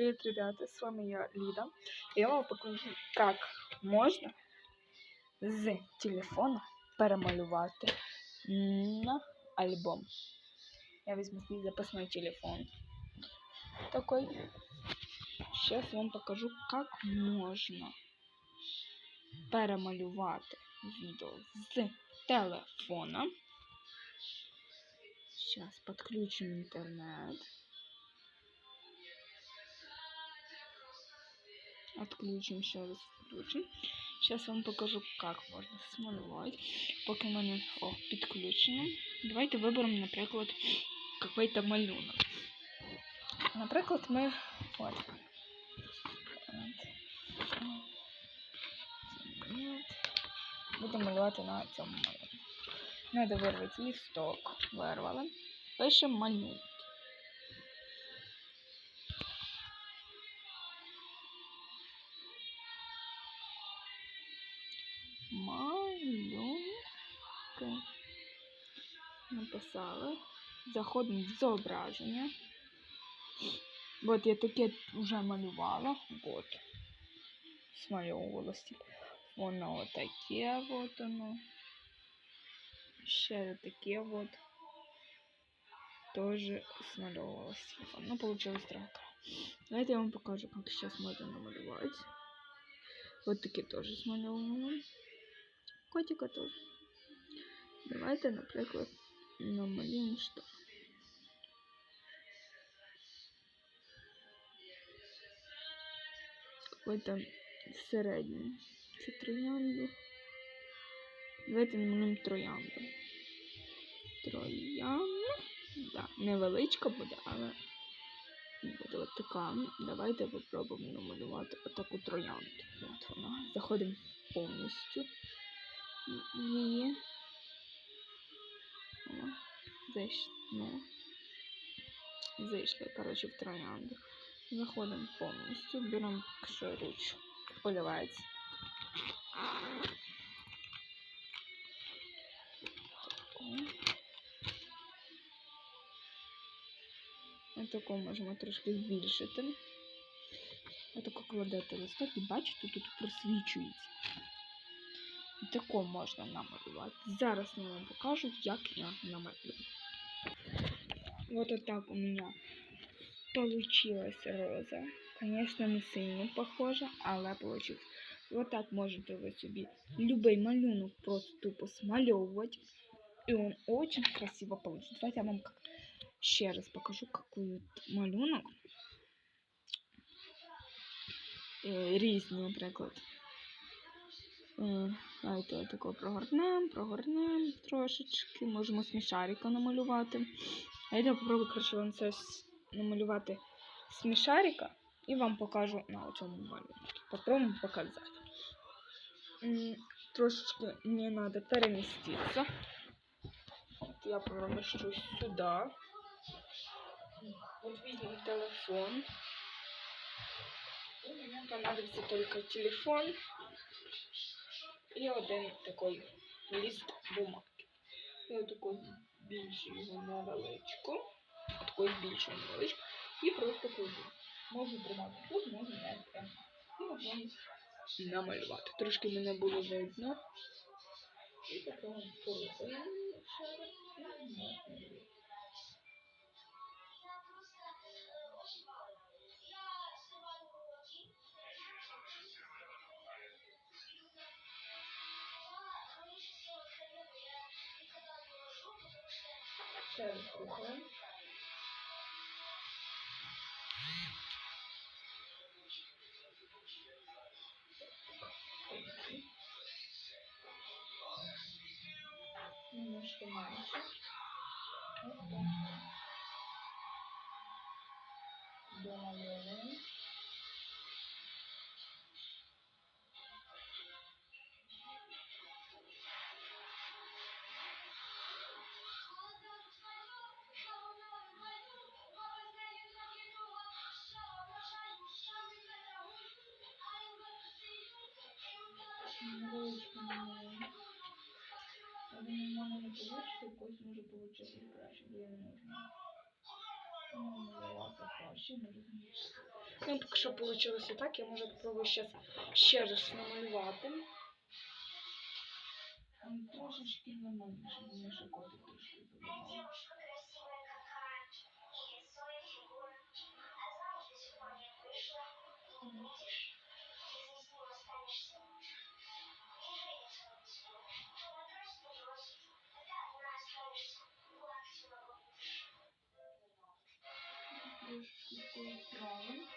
Привет, ребята, с вами я, Лида. Я вам покажу, как можна з телефона перемалювати на альбом. Я візьму свій запасной телефон. Такой. Сейчас вам покажу, как можна перемалювати відео з телефона. Сейчас подключим интернет. Отключим, ще раз включим. Сейчас вам покажу, как можна смалювати. Поки в мене о, підключено. Давайте виберемо, наприклад, какой-то малюнок. Наприклад, ми от. Будемо малювати на цьому малюнку. Надо вирвати листок. Вирвали. Пишемо малюнок. Написали. Заходимо в зображення. От я таке вже малювала. От. Смальовувалось. Воно отаке от воно. Ще таке от. Тоже смальовувалось. Ну, получилось так. Давайте я вам покажу, как сейчас можно намалевать. Вот такие тоже смальовываем. Котика тоже. Давайте, наприклад, намалюємо що. Какой-то середній. Це троянду. Давайте намалюємо троянду. Троянда. Да, невеличка буде, але буде от така. Давайте попробуємо намалювати отаку троянду. От вона. Заходимо повністю її. О, зайшли. Ну, зайшли, коротше, в троянду. Заходимо повністю, беремо ручку. Поливається. Отаку можемо трошки збільшити. Отако кладете листок і бачите, тут просвічується. І тако можна намалювати. Зараз я вам покажу, як я намалюю. Вот отак у меня получилась роза. Конечно, не сильно похожа, але получилось. Вот так можете ви собі любой малюнок просто тупо смальовувати. И он очень красиво получится. Давайте я вам как ще раз покажу, какой малюнок. Е, Різні, наприклад. Давайте тако прогорнемо, прогорнемо трошечки. Можемо смішарика намалювати. А я попробую, коротше, вам це намалювати смішарика і вам покажу на цьому малюнку. Попробуємо показати. Трошечки мені треба переміститися. От я перемещусь сюди. Вот видим телефон. Понадобится только телефон и один такой лист бумаги. Я такой збільшую його невеличку. Такой збільшую невеличку. І просто кладу. Можу тримати тут, можу не тримати. І можна намалювати. Трошки мене було видно. І такого порухаємо. Ще раз. І можна. Ще раз рухаємо. Немножко Невеличко намалюємо. Я думаю, в не получится, в може получитися краще, бо я не можу намалювати. Ну, поки що вийшло так, я можу спробую зараз ще раз намалювати. Трошечки нормально, щоб мені ще котик трошки забивав. Трошки такої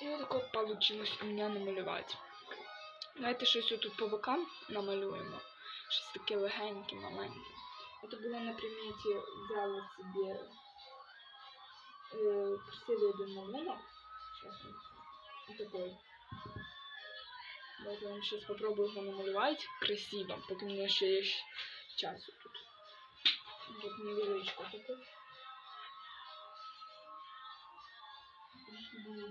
І такое получилось у меня намалювати. Давайте щось тут по бокам намалюємо. Щось таке легеньке, маленьке. Это було на приміті взяла собі е, красивий один малюнок. Такой. Давайте я вам сейчас попробую его намалевать красиво, пока у меня еще есть час тут. Тут невеличко таке. Трошки було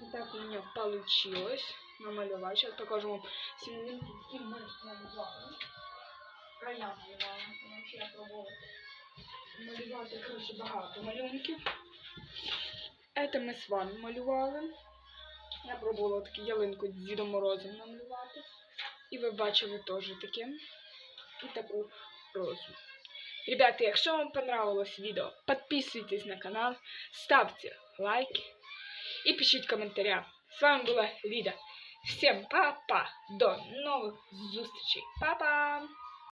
Вот так у меня получилось намалевать. Сейчас покажу вам мы намалевали. Края. Вообще я пробувала малювати, малюнків. Это ми з вами малювали. Я пробувала таку ялинку з Дідом Морозом намалювати. І ви бачили теж таке. І таку розу. Ребята, якщо вам понравилось відео, підписуйтесь на канал, ставте лайки и пишите комментарии. С вами была Лида. Всем па-па. До новых зустрічей. Па-па.